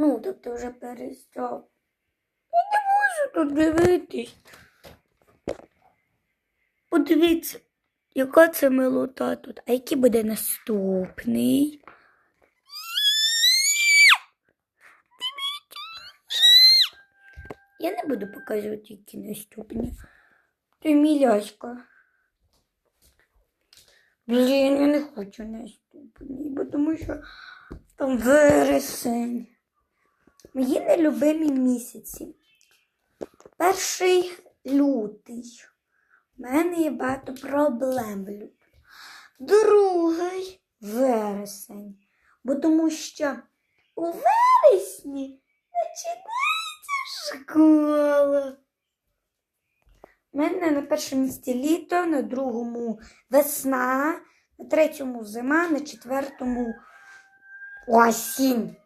Ну, тобто вже перестав. Я не можу тут дивитись. Подивіться, яка це милота тут. А який буде наступний? Я не буду показувати, які наступні. Ти міляська. Блін, я не хочу наступний, бо тому що там вересень. Мої нелюбимі місяці. Перший лютий. У мене є багато проблем в. Другий вересень. Бо тому що у вересні починається школа. У мене на першому місці літо, на другому весна, на третьому зима, на четвертому осінь.